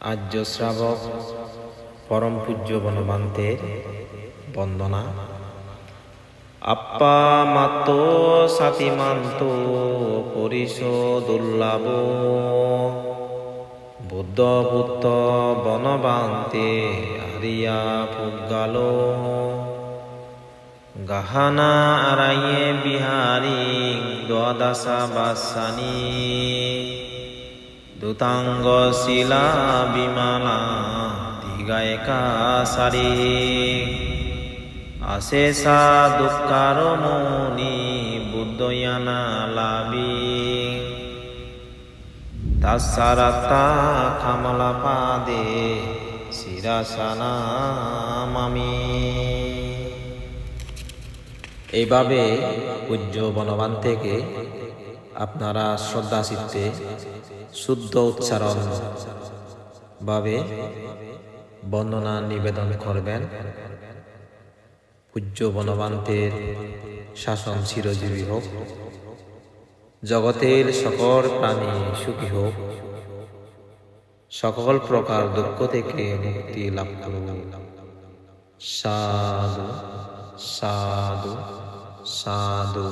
আর্য শ্রাবক পরম পূজ্য বনবান্তের বন্দনা। আপ্পা মাত সাতিমান্ত বুদ্ধ পুত্র বনবান্তে আরিয়া পুগাল গাহানা আরাইয়ে বিহারি দ্বাদশা বাসানি। দুতাঙ্গ শিলা বিমালা দিগায়কা সারি আশেষা দুঃখার মৌনি বুদ্ধয়ানা লাভি তাসারাতা কামলা পাদে মামি এইভাবে পূজ্য বনবান থেকে আপনারা শ্রদ্ধা চিত্তে শুদ্ধ উচ্চারণ ভাবে বর্ণনা নিবেদন করবেন। পূজ্য বনবান্তের শাসন চিরজীবী হোক। জগতের সকল প্রাণী সুখী হোক। সকল প্রকার দুঃখ থেকে মুক্তি লাভ করুক সাধু সাধু সাধু।